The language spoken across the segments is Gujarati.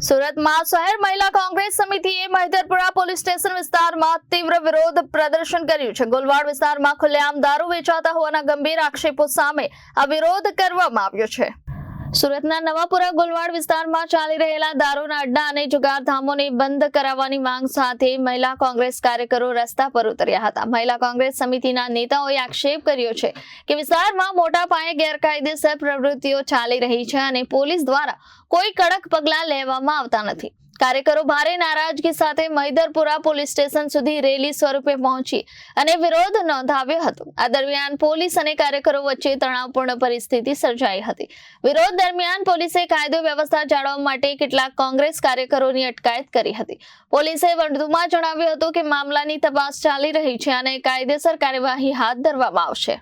સુરતમાં શહેર મહિલા કોંગ્રેસ સમિતિએ મહેદરપુરા પોલીસ સ્ટેશન વિસ્તારમાં તીવ્ર વિરોધ પ્રદર્શન કર્યું છે. ગોલવાડ વિસ્તારમાં ખુલ્લેઆમ દારૂ વેચાતા હોવાના ગંભીર આક્ષેપો સામે આ વિરોધ કરવામાં આવ્યો છે. સુરતના નવાપુરા ગોલવાડ વિસ્તારમાં ચાલી રહેલા દારૂના અડ્ડા અને જુગારધામોને બંધ કરાવવાની માંગ સાથે મહિલા કોંગ્રેસ કાર્યકરો રસ્તા પર ઉતર્યા હતા. મહિલા કોંગ્રેસ સમિતિના નેતાઓએ આક્ષેપ કર્યો છે કે વિસ્તારમાં મોટા પાયે ગેરકાયદેસર પ્રવૃત્તિઓ ચાલી રહી છે અને પોલીસ દ્વારા કોઈ કડક પગલાં લેવામાં આવતા નથી. કાર્યકરો ભારે નારાજગી સાથે મહિધરપુરા પોલીસ સ્ટેશન સુધી રેલી સ્વરૂપે પહોંચી અને વિરોધ નોંધાવ્યો હતો. આ દરમિયાન પોલીસ અને કાર્યકરો વચ્ચે તણાવપૂર્ણ પરિસ્થિતિ સર્જાઈ હતી. વિરોધ દરમિયાન પોલીસે કાયદો વ્યવસ્થા જાળવવા માટે કેટલાક કોંગ્રેસ કાર્યકરોની અટકાયત કરી હતી. પોલીસે વધુમાં જણાવ્યું હતું કે મામલાની તપાસ ચાલી રહી છે અને કાયદેસર કાર્યવાહી હાથ ધરવામાં આવશે.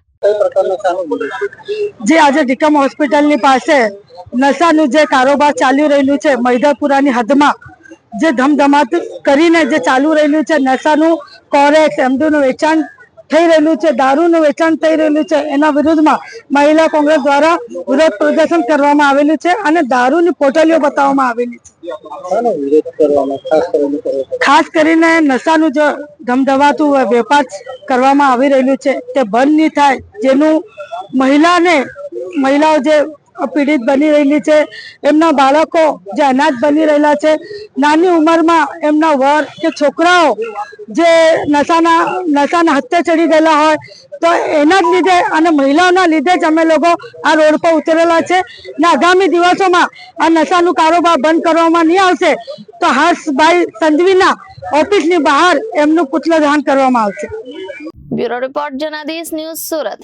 જે આજે ડીકમ હોસ્પિટલની પાસે નશાનું જે કારોબાર ચાલી રહેલું છે મૈદરપુરાની હદમાં, જે ધમધમાટ કરીને જે ચાલુ રહેલું છે, નશાનું કોરેક્સ એમડીનું વેચાણ થઈ રહેલું છે દારૂનું વેચાણ થઈ રહેલું છે. એના વિરુદ્ધમાં મહિલા કોંગ્રેસ દ્વારા વિરોધ પ્રદર્શન કરવામાં આવેલું છે અને દારૂની પોટલીઓ બતાવવામાં આવેલી છે. ખાસ કરીને નશાનું જે ધમધમાતું વેપાર કરવામાં આવી રહેલું છે તે બંધ નહીં થાય. જેનું મહિલાને મહિલાઓ જે પીડિત બની રહેલી છે. એમના બાળકો જે અનાજ બની રહેલા છે. નાની ઉંમરમાં એમના વર કે છોકરાઓ જે નશાના નશાના હત્યા ચડી ગયેલા હોય, તો એના જ લીધે અને મહિલાઓના લીધે જ અમે લોકો આ રોડ પર ઉતરેલા છે. ને આગામી દિવસોમાં આ નશાનું કારોબાર બંધ કરવામાં નહીં આવશે, તો હર્ષભાઈ સંધવીના ઓફિસની બહાર એમનું પુતળા દહન કરવામાં આવશે. Bureau report Janadesh news Surat.